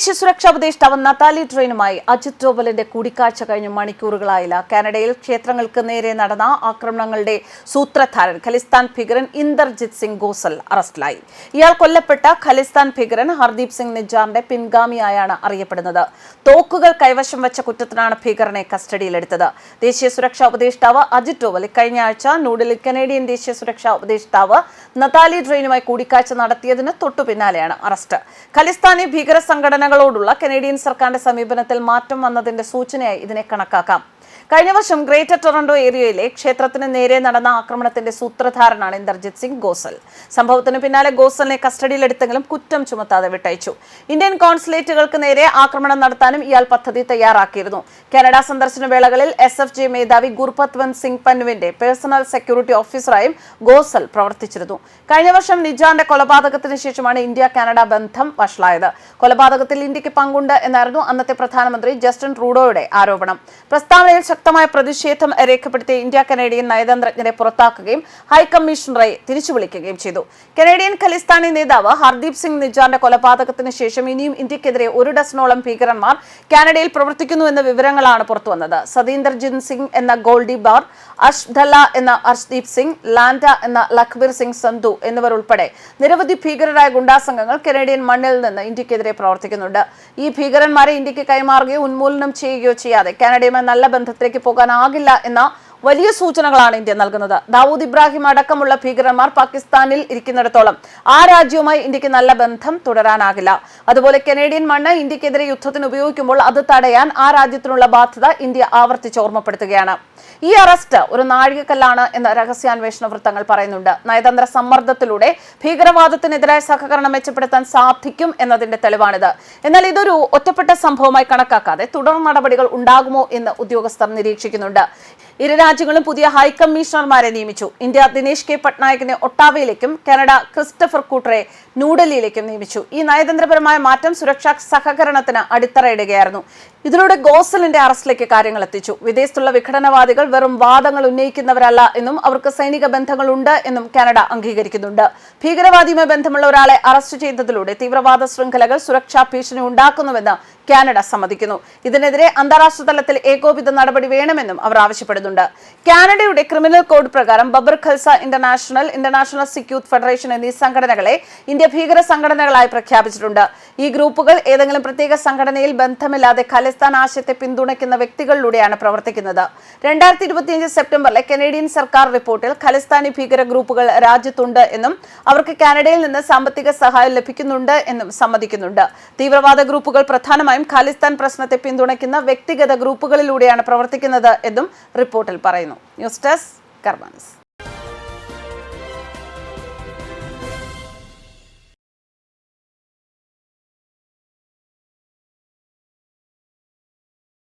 ദേശീയ സുരക്ഷാ ഉപദേഷ്ടാവ് നതാലി ട്രെയിനുമായി അജിത് ഡോവലിന്റെ കൂടിക്കാഴ്ച കഴിഞ്ഞ് മണിക്കൂറുകളായില്ല. കാനഡയിൽ ക്ഷേത്രങ്ങൾക്ക് നേരെ നടന്ന ആക്രമണങ്ങളുടെ സൂത്രധാരൻ ഖലിസ്ഥാൻ ഭീകരൻ ഇന്ദർജിത് സിംഗ് ഗോസൽ അറസ്റ്റിലായി. ഇയാൾ കൊല്ലപ്പെട്ട ഖലിസ്ഥാൻ ഭീകരൻ ഹർദീപ് സിംഗ് നിജാറിന്റെ പിൻഗാമിയായാണ് അറിയപ്പെടുന്നത്. തോക്കുകൾ കൈവശം വെച്ച കുറ്റത്തിനാണ് ഭീകരനെ കസ്റ്റഡിയിലെടുത്തത്. ദേശീയ സുരക്ഷാ ഉപദേഷ്ടാവ് അജിത് ഡോവൽ ഇക്കഴിഞ്ഞ ആഴ്ച ന്യൂഡൽഹി കനേഡിയൻ ദേശീയ സുരക്ഷാ ഉപദേഷ്ടാവ് നതാലി ട്രെയിനുമായി കൂടിക്കാഴ്ച നടത്തിയതിന് തൊട്ടു പിന്നാലെയാണ് അറസ്റ്റ്. ഖലിസ്ഥാനി ഭീകര സംഘടനകളോടുള്ള കനേഡിയൻ സർക്കാരിന്റെ സമീപനത്തിൽ മാറ്റം വന്നതിന്റെ സൂചനയായി ഇതിനെ കണക്കാക്കാം. കഴിഞ്ഞ വർഷം ഗ്രേറ്റർ ടൊറന്റോ ഏരിയയിലെ ക്ഷേത്രത്തിന് നേരെ നടന്ന ആക്രമണത്തിന്റെ സൂത്രധാരനാണ് ഇന്ദർജിത് സിംഗ് ഗോസൽ. സംഭവത്തിന് പിന്നാലെ ഗോസലിനെ കസ്റ്റഡിയിലെടുത്തെങ്കിലും കുറ്റം ചുമത്താതെ വിട്ടയച്ചു. ഇന്ത്യൻ കോൺസുലേറ്റുകൾക്ക് നേരെ ആക്രമണം നടത്താനും ഇയാൾ പദ്ധതി തയ്യാറാക്കിയിരുന്നു. കാനഡ സന്ദർശന വേളകളിൽ എസ് എഫ് ജി മേധാവി ഗുർപത്വന്ത് സിംഗ് പന്നുവിന്റെ പേഴ്സണൽ സെക്യൂരിറ്റി ഓഫീസറായും ഗോസൽ പ്രവർത്തിച്ചിരുന്നു. കഴിഞ്ഞ വർഷം നിജാന്റെ കൊലപാതകത്തിന് ശേഷമാണ് ഇന്ത്യ കാനഡ ബന്ധം വഷളായത്. കൊലപാതകത്തിൽ ഇന്ത്യയ്ക്ക് പങ്കുണ്ട് എന്നായിരുന്നു അന്നത്തെ പ്രധാനമന്ത്രി ജസ്റ്റിൻ റൂഡോയുടെ ആരോപണം. പ്രസ്താവനയിൽ ശക്തമായ പ്രതിഷേധം രേഖപ്പെടുത്തിയ ഇന്ത്യ കനേഡിയൻ നയതന്ത്രജ്ഞരെ പുറത്താക്കുകയും ഹൈക്കമ്മീഷണറെ തിരിച്ചു വിളിക്കുകയും ചെയ്തു. കനേഡിയൻ ഖലിസ്ഥാനി നേതാവ് ഹർദീപ് സിംഗ് നിജാറിന്റെ കൊലപാതകത്തിന് ശേഷം ഇനിയും ഇന്ത്യക്കെതിരെ ഒരു ഡസനോളം ഭീകരന്മാർ കാനഡയിൽ പ്രവർത്തിക്കുന്നു എന്ന വിവരങ്ങളാണ് പുറത്തുവന്നത്. സതീന്ദർജിൻ സിംഗ് എന്ന ഗോൾഡി ബാർ അഷ്ധല എന്ന അർഷ്ദീപ് സിംഗ് ലാൻഡ എന്ന ലഖ്ബീർ സിംഗ് സന്ധു എന്നിവർ ഉൾപ്പെടെ നിരവധി ഭീകരരായ ഗുണ്ടാസംഘങ്ങൾ കനേഡിയൻ മണ്ണിൽ നിന്ന് ഇന്ത്യക്കെതിരെ പ്രവർത്തിക്കുന്നുണ്ട്. ഈ ഭീകരന്മാരെ ഇന്ത്യയ്ക്ക് കൈമാറുകയോ ഉന്മൂലനം ചെയ്യുകയോ ചെയ്യാതെ കാനഡയുമായി നല്ല ബന്ധത്തിലേക്ക് പോകാനാകില്ല എന്ന വലിയ സൂചനകളാണ് ഇന്ത്യ നൽകുന്നത്. ദാവൂദ് ഇബ്രാഹിം അടക്കമുള്ള ഭീകരന്മാർ പാകിസ്ഥാനിൽ ഇരിക്കുന്നിടത്തോളം ആ രാജ്യവുമായി ഇന്ത്യയ്ക്ക് നല്ല ബന്ധം തുടരാനാകില്ല. അതുപോലെ കനേഡിയൻ മണ്ണ് ഇന്ത്യക്കെതിരെ യുദ്ധത്തിന് ഉപയോഗിക്കുമ്പോൾ അത് തടയാൻ ആ രാജ്യത്തിനുള്ള ബാധ്യത ഇന്ത്യ ആവർത്തിച്ച് ഓർമ്മപ്പെടുത്തുകയാണ്. ഈ അറസ്റ്റ് ഒരു നാഴികക്കല്ലാണ് എന്ന് രഹസ്യാന്വേഷണ വൃത്തങ്ങൾ പറയുന്നുണ്ട്. നയതന്ത്ര സമ്മർദ്ദത്തിലൂടെ ഭീകരവാദത്തിനെതിരായ സഹകരണം മെച്ചപ്പെടുത്താൻ സാധിക്കും എന്നതിന്റെ തെളിവാണിത്. എന്നാൽ ഇതൊരു ഒറ്റപ്പെട്ട സംഭവമായി കണക്കാക്കാതെ തുടർ നടപടികൾ ഉണ്ടാകുമോ എന്ന് ഉദ്യോഗസ്ഥർ നിരീക്ഷിക്കുന്നുണ്ട്. ഇരു രാജ്യങ്ങളും പുതിയ ഹൈക്കമ്മീഷണർമാരെ നിയമിച്ചു. ഇന്ത്യ ദിനേശ് കെ പട്നായിക്കിനെ ഒട്ടാവയിലേക്കും കാനഡ ക്രിസ്റ്റഫർ കൂട്ടറെ ന്യൂഡൽഹിയിലേക്കും നിയമിച്ചു. ഈ നയതന്ത്രപരമായ മാറ്റം സുരക്ഷാ സഹകരണത്തിന് അടിത്തറയിടുകയായിരുന്നു. ഇതിലൂടെ ഗോസലിന്റെ അറസ്റ്റിലേക്ക് കാര്യങ്ങൾ എത്തിച്ചു. വിദേശത്തുള്ള വിഘടനവാദികൾ വെറും വാദങ്ങൾ ഉന്നയിക്കുന്നവരല്ല എന്നും അവർക്ക് സൈനിക ബന്ധങ്ങളുണ്ട് എന്നും കാനഡ അംഗീകരിക്കുന്നുണ്ട്. ഭീകരവാദിയുമായി ബന്ധമുള്ള ഒരാളെ അറസ്റ്റ് ചെയ്തതിലൂടെ തീവ്രവാദ ശൃംഖലകൾ സുരക്ഷാ ഭീഷണി ഉണ്ടാക്കുന്നുവെന്ന് കാനഡ സമ്മതിക്കുന്നു. ഇതിനെതിരെ അന്താരാഷ്ട്ര തലത്തിൽ ഏകോപിത നടപടി വേണമെന്നും അവർ ആവശ്യപ്പെടുന്നുണ്ട്. കാനഡയുടെ ക്രിമിനൽ കോഡ് പ്രകാരം Babbar Khalsa international international Sikh youth federation എന്നീ സംഘടനകളെ ഇന്ത്യ ഭീകര സംഘടനകളായി പ്രഖ്യാപിച്ചിട്ടുണ്ട്. ഈ ഗ്രൂപ്പുകൾ ഏതെങ്കിലും പ്രത്യേക സംഘടനയിൽ ബന്ധമില്ലാതെ ഖലിസ്ഥാൻ ആശയത്തെ പിന്തുണയ്ക്കുന്ന വ്യക്തികളിലൂടെയാണ് പ്രവർത്തിക്കുന്നത്. രണ്ടായിരത്തി ഇരുപത്തിയഞ്ച് സെപ്റ്റംബറിലെ കനേഡിയൻ സർക്കാർ റിപ്പോർട്ടിൽ ഖലിസ്ഥാനി ഭീകര ഗ്രൂപ്പുകൾ രാജ്യത്തുണ്ട് എന്നും അവർക്ക് കാനഡയിൽ നിന്ന് സാമ്പത്തിക സഹായം ലഭിക്കുന്നുണ്ട് എന്നും സമ്മതിക്കുന്നുണ്ട്. തീവ്രവാദ ഗ്രൂപ്പുകൾ പ്രധാനമായും ഖാലിസ്ഥാൻ പ്രശ്നത്തെ പിന്തുണയ്ക്കുന്ന വ്യക്തിഗത ഗ്രൂപ്പുകളിലൂടെയാണ് പ്രവർത്തിക്കുന്നത് എന്നും റിപ്പോർട്ടിൽ ന്യൂസ് ഡെസ്ക് കർമാൻസ്